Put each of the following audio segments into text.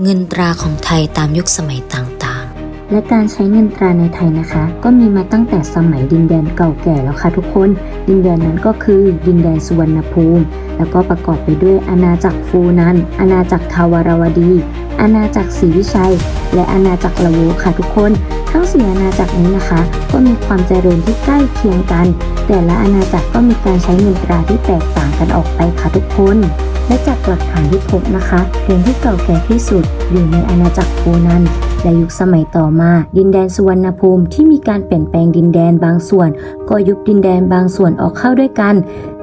เงินตราของไทยตามยุคสมัยต่างๆ และการใช้เงินตราในไทยนะคะ ก็มีมาตั้งแต่สมัยดินแดนเก่าแก่แล้วค่ะทุกคน ดินแดนนั้นก็คือดินแดนสุวรรณภูมิ แล้วก็ประกอบไปด้วยอาณาจักรฟูนันอาณาจักรทาวารวดี อาณาจักรศรีวิชัย และอาณาจักรละโวค่ะทุกคน ทั้งสี่อาณาจักรนี้นะคะ ก็มีความเจริญที่ใกล้เคียงกัน แต่ละอาณาจักรก็มีการใช้เงินตราที่แตกต่างกันออกไปค่ะทุกคนและจากหลักฐานที่พบนะคะเหรียญที่เก่าแก่ที่สุดอยู่ในอาณาจักรฟูนันและยุคสมัยต่อมา ดินแดนสุวรรณภูมิที่มีการเปลี่ยนแปลงดินแดนบางส่วน ก็ยุบดินแดนบางส่วนออกเข้าด้วยกัน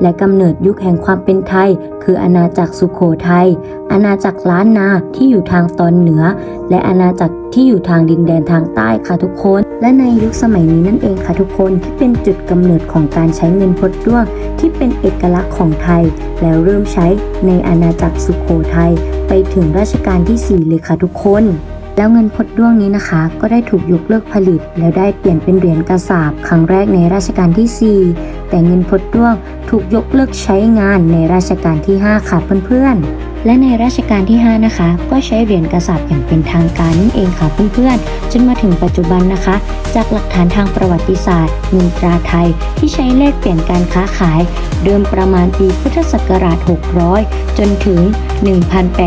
และกำเนิดยุคแห่งความเป็นไทย คืออาณาจักรสุโขทัย อาณาจักรล้านนาที่อยู่ทางตอนเหนือ และอาณาจักรที่อยู่ทางดินแดนทางใต้ค่ะทุกคน และในยุคสมัยนี้นั่นเองค่ะทุกคนที่เป็นจุดกำเนิดของการใช้เงินพดด้วง ที่เป็นเอกลักษณ์ของไทย แล้วเริ่มใช้ในอาณาจักรสุโขทัยไปถึงรัชกาลที่ 4 เลยค่ะทุกคนแล้วเงินพดด้วงนี้นะคะ ก็ได้ถูกยกเลิกผลิต แล้วได้เปลี่ยนเป็นเหรียญกระสาบครั้งแรกในรัชกาลที่ 4 แต่เงินพดด้วงถูกยกเลิกใช้งานในรัชกาลที่ 5 ค่ะเพื่อนๆ และในรัชกาลที่ 5 นะคะ ก็ใช้เหรียญกระสาบอย่างเป็นทางการนั่นเองค่ะเพื่อนๆ จนมาถึงปัจจุบันนะคะ จากหลักฐานทางประวัติศาสตร์เงินตราไทย ที่ใช้แลกเปลี่ยนการค้าขาย เดิมประมาณปีพุทธศักราช 600 จนถึง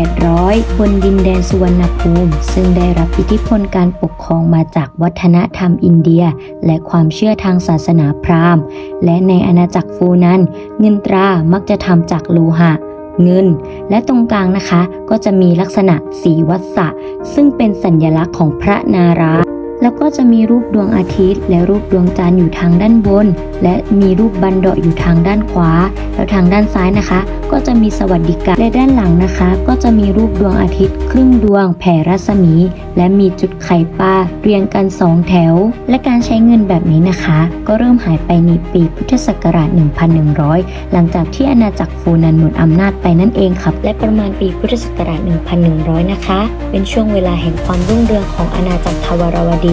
1,800 บนดินแดนสุวรรณภูมิ ซึ่งได้รับอิทธิพลการปกครองมาจากวัฒนธรรมอินเดีย และความเชื่อทางศาสนาพราหมณ์ และในอาณาจักรฟูนั้นเงินตรามักจะทำจากโลหะ เงิน และตรงกลางนะคะ ก็จะมีลักษณะสีวัสะซึ่งเป็นสัญลักษณ์ของพระนาราย แล้วก็จะมีรูปดวงอาทิตย์ และรูปดวงจันทร์อยู่ทางด้านบน และมีรูปบันเดาะอยู่ทางด้านขวา แล้วทางด้านซ้ายนะคะ ก็จะมีสวัสดิการและด้านหลังนะคะ ก็จะมีรูปดวงอาทิตย์ ครึ่งดวง แผ่รัศมี และมีจุดไข่ปลาเรียงกันสองแถว และการใช้เงินแบบนี้นะคะ ก็เริ่มหายไปในปีพุทธศักราช 1100 หลังจากที่อาณาจักรฟูนันหมดอำนาจไปนั่นเองครับและประมาณปีพุทธศักราช 1100 นะคะ เป็นช่วงเวลาแห่งความรุ่งเรืองของอาณาจักรทวารวดี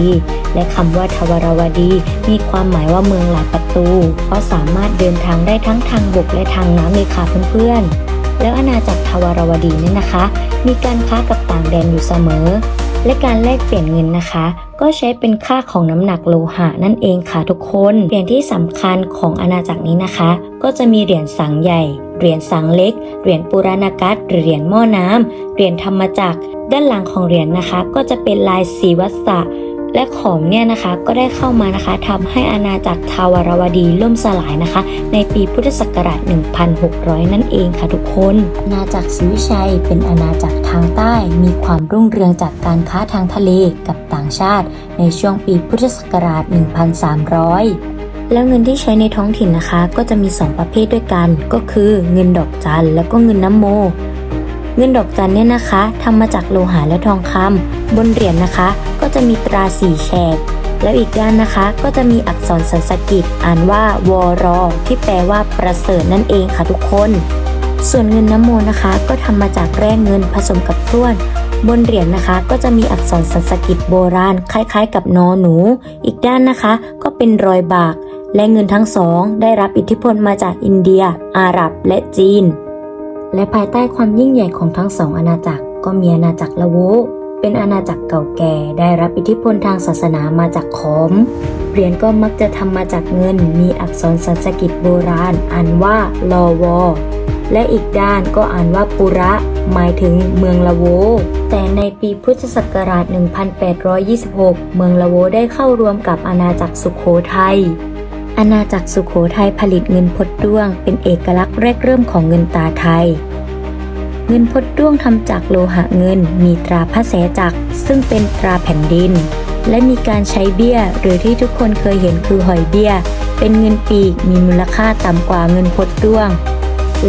และคำว่าทวารวดี มีความหมายว่าเมืองหลายประตู เพราะสามารถเดินทางได้ทั้งทางบกและทางน้ำเลยค่ะเพื่อนๆ แล้วอาณาจักรทวารวดีเนี่ยนะคะ มีการค้ากับต่างแดนอยู่เสมอ และการแลกเปลี่ยนเงินนะคะ ก็ใช้เป็นค่าของน้ำหนักโลหะนั่นเองค่ะทุกคนเหรียญที่สำคัญของอาณาจักรนี้นะคะ ก็จะมีเหรียญสังใหญ่ เหรียญสังเล็ก เหรียญปุราณกัตหรือเหรียญหม้อน้ำเหรียญธรรมจักร ด้านหลังของเหรียญนะคะ ก็จะเป็นลายสีวัสะ และขอมเนี่ยนะคะก็ได้เข้ามานะคะทำให้อาณาจักรทาวารวดีล่มสลายนะคะ ในปีพุทธศักราช 1600 นั่นเองค่ะทุกคน อาณาจักรศรีวิชัยเป็นอาณาจักรทางใต้ มีความรุ่งเรืองจากการค้าทางทะเลกับต่างชาติ ในช่วงปีพุทธศักราช 1300แล้วเงินที่ใช้ในท้องถิ่นนะคะ ก็จะมี 2 ประเภทด้วยกัน ก็คือเงินดอกจันแล้วก็เงินน้ำโม เงินดอกจันเนี่ยนะคะทำมาจากโลหะและทองคำบนเหรียญนะคะ ก็จะมีตราสี่แฉกแล้วอีกด้านนะคะก็จะมีอักษรสันสกฤตอ่านว่าวอรอ ที่แปลว่าประเสริฐนั่นเองค่ะทุกคน ส่วนเงินน้ำโมนะคะ ก็ทำมาจากแร่เงินผสมกับกล้วนบนเหรียญนะคะ ก็จะมีอักษรสันสกฤตโบราณ คล้ายๆ กับนอหนู อีกด้านนะคะ ก็เป็นรอยบาก และเงินทั้งสอง ได้รับอิทธิพลมาจากอินเดีย อาหรับและจีน และภายใต้ความยิ่งใหญ่ของทั้งสองอาณาจักร ก็มีอาณาจักรละโวเป็นอาณาจักรเก่าแก่ได้รับอิทธิพลทางศาสนามาจากขอม เหรียญก็มักจะทำมาจากเงิน มีอักษรสันสกฤตโบราณอ่านว่าลอวอและอีกด้านก็อ่านว่าปุระ หมายถึงเมืองละโว แต่ในปีพุทธศักราช 1826 เมืองละโวได้เข้ารวมกับอาณาจักรสุโขทัย อาณาจักรสุโขทัยผลิตเงินพดด้วง เป็นเอกลักษณ์แรกเริ่มของเงินตาไทย เงินพดด้วงทำจากโลหะเงิน มีตราพระแสจักรซึ่งเป็นตราแผ่นดิน และมีการใช้เบี้ย หรือที่ทุกคนเคยเห็นคือหอยเบี้ย เป็นเงินปีกมีมูลค่าต่ำกว่าเงินพดด้วง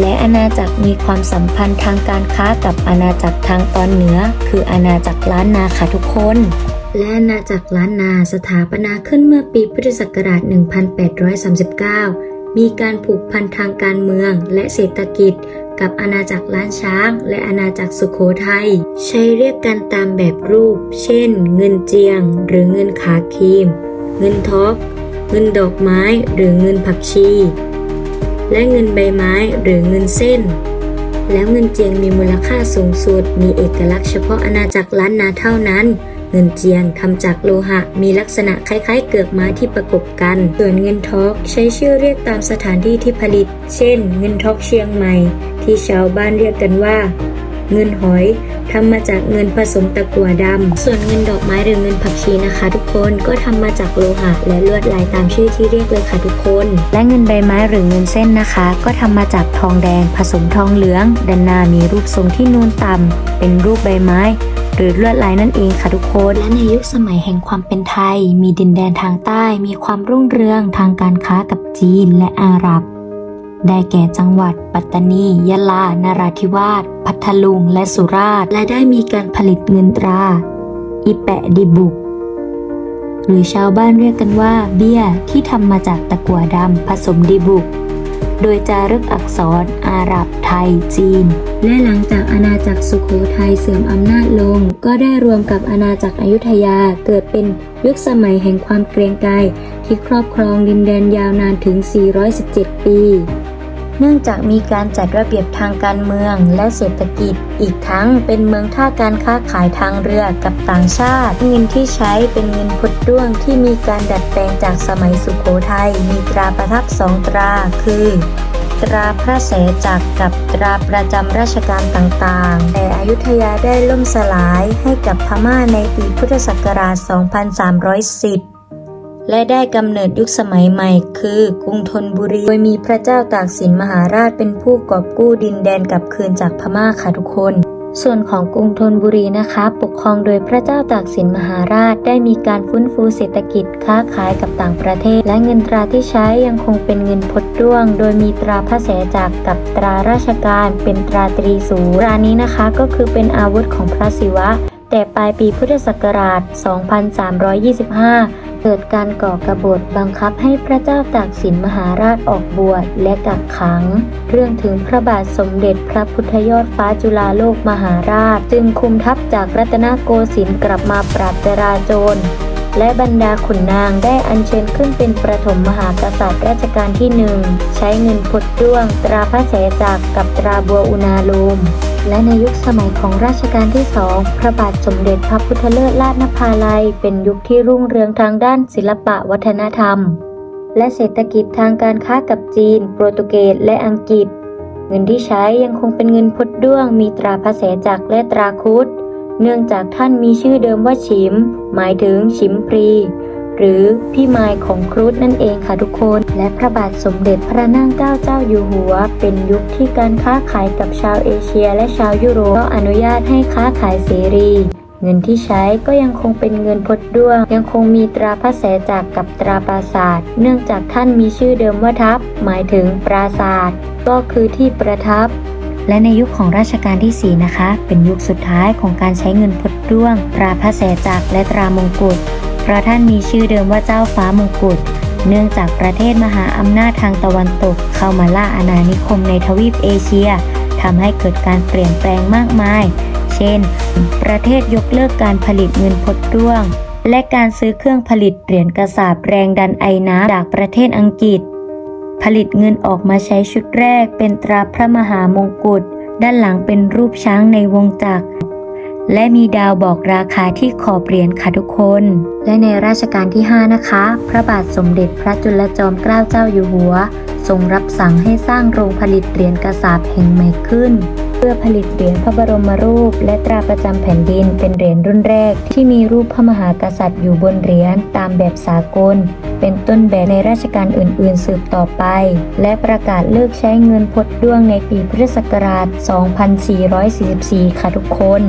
และอาณาจักรมีความสัมพันธ์ทางการค้ากับอาณาจักรทางตอนเหนือ คืออาณาจักรล้านนาค่ะทุกคน และอาณาจักรล้านนาสถาปนาขึ้นเมื่อปีพุทธศักราช 1839 มีการผูกพันทางการเมืองและเศรษฐกิจ กับอาณาจักรล้านช้าง และอาณาจักรสุโขทัยใช้เรียกกันตามแบบรูป เช่น เงินเจียง หรือเงินขาครีม เงินท็อปเงินดอกไม้หรือเงินผักชี และเงินใบไม้หรือเงินเส้น แล้วเงินเจียงมีมูลค่าสูงสุด มีเอกลักษณ์เฉพาะอาณาจักรล้านนาเท่านั้น เงินเจียงทำจากโลหะ มีลักษณะคล้ายๆ เกือกไม้ที่ประกบกัน ส่วนเงินทอกใช้ชื่อเรียกตามสถานที่ที่ผลิต เช่น เงินทอกเชียงใหม่ ที่ชาวบ้านเรียกกันว่า เงินหอยทำมาจากเงินผสมตะกั่วดำ ส่วนเงินดอกไม้หรือเงินผักชีนะคะ ทุกคนก็ทำมาจากโลหะ และลวดลายตามชื่อที่เรียกเลยค่ะทุกคน และเงินใบไม้หรือเงินเส้นนะคะ ก็ทำมาจากทองแดง ผสมทองเหลือง ด้านหน้ามีรูปทรงที่นูนต่ำเป็นรูปใบไม้หรือลวดลายนั่นเองค่ะทุกคน และในยุคสมัยแห่งความเป็นไทย มีดินแดนทางใต้ มีความรุ่งเรืองทางการค้ากับจีนและอาหรับ ได้แก่จังหวัด ปัตตานี ยะลา นราธิวาส พัทลุง และสุราษฎร์ และได้มีการผลิตเงินตรา อิแปะดิบุก หรือชาวบ้านเรียกกันว่า เบี้ยที่ทำมาจากตะกั่วดำผสมดิบุก โดยจารึกอักษร อาหรับ ไทย จีน และหลังจากอาณาจักรสุโขทัยเสื่อมอำนาจลง ก็ได้รวมกับอาณาจักรอยุธยาเกิดเป็นยุคสมัยแห่งความเกรียงไกรที่ครอบครองดินแดนยาวนานถึง 417 ปี เนื่องจากมีการจัดระเบียบทางการเมืองและเศรษฐกิจ อีกทั้งเป็นเมืองท่าการค้าขายทางเรือกับต่างชาติ เงินที่ใช้เป็นเงินพดด้วงที่มีการดัดแปลงจากสมัยสุขโขทัยมีตราประทับสองตรา คือ ตราพระเสจักรกับตราประจำราชการต่างๆ แต่อยุธยาได้ล่มสลายให้กับพม่าในปีพุทธศักราช 2310 และได้กำเนิดยุคสมัยใหม่ คือกรุงธนบุรี โดยมีพระเจ้าตากสินมหาราชเป็นผู้กอบกู้ดินแดนกลับคืนจากพม่าค่ะทุกคน ส่วนของกรุงธนบุรีนะคะ ปกครองโดยพระเจ้าตากสินมหาราชได้มีการฟื้นฟูเศรษฐกิจค้าขายกับต่างประเทศ และเงินตราที่ใช้ยังคงเป็นเงินพดด้วง โดยมีตราพระแสจักกับตราราชการเป็นตราตรีสูตรานี้นะคะ ก็คือเป็นอาวุธของพระศิวะ แต่ปลายปีพุทธศักราช 2325 เกิดการก่อกบฏบังคับให้พระเจ้าตากสินมหาราชออกบวชและกักขัง เรื่องถึงพระบาทสมเด็จพระพุทธยอดฟ้าจุฬาโลกมหาราช จึงคุมทัพจากรัตนโกสินทร์กลับมาปราบจราโจรและบรรดาขุนนางได้อัญเชิญขึ้นเป็นประถมมหากษัตริย์รัชกาลที่หนึ่ง ใช้เงินพดด้วง ตราพระแสจักรกับตราบัวอุณาโลม และในยุคสมัยของรัชกาลที่สองพระบาทสมเด็จพระพุทธเลิศราชนภาลัย เป็นยุคที่รุ่งเรืองทางด้านศิลปะวัฒนธรรม และเศรษฐกิจทางการค้ากับจีน โปรตุเกสและอังกฤษ เงินที่ใช้ยังคงเป็นเงินพดด้วง มีตราพระแสจักรและตราคุดเนื่องจากท่านมีชื่อเดิมว่าฉิม หมายถึงฉิมพรี หรือพี่มายของครุฑนั่นเองค่ะทุกคน และพระบาทสมเด็จพระนั่งเก้าเจ้าอยู่หัว เป็นยุคที่การค้าขายกับชาวเอเชีย และชาวยุโรปก็อนุญาตให้ค้าขายเสรีเงินที่ใช้ก็ยังคงเป็นเงินพดด้วง ยังคงมีตราพระแสจักกับตราปราสาทเนื่องจากท่านมีชื่อเดิมว่าทัพ หมายถึงปราสาทก็คือที่ประทับ และในยุคของรัชกาลที่ 4 นะคะ เป็นยุคสุดท้ายของการใช้เงินพดด้วง ตราพระแสจักและตรามงกุฎ เพราะท่านมีชื่อเดิมว่าเจ้าฟ้ามงกุฎเนื่องจากประเทศมหาอำนาจทางตะวันตก เข้ามาล่าอาณานิคมในทวีปเอเชียทำให้เกิดการเปลี่ยนแปลงมากมาย เช่น ประเทศยกเลิกการผลิตเงินพดด้วง และการซื้อเครื่องผลิตเหรียญกระสาบแรงดันไอน้ำจากประเทศอังกฤษ ผลิตเงินออกมาใช้ชุดแรกเป็นตราพระมหามงกุฎ ด้านหลังเป็นรูปช้างในวงจักร และมีดาวบอกราคาที่ขอบเหรียญค่ะทุกคน และในราชการที่ 5 นะคะ พระบาทสมเด็จพระจุลจอมเกล้าเจ้าอยู่หัว ทรงรับสั่งให้สร้างโรงผลิตเหรียญกระสาบแห่งใหม่ขึ้น เพื่อผลิตเหรียญพระบรมรูป และตราประจำแผ่นดินเป็นเหรียญรุ่นแรก ที่มีรูปพระมหากษัตริย์อยู่บนเหรียญตามแบบสากล เป็นต้นแบบในราชการอื่น ๆ สืบต่อไป และประกาศเลิกใช้เงินพดด้วงในปีพุทธศักราช 2444 ค่ะทุกคน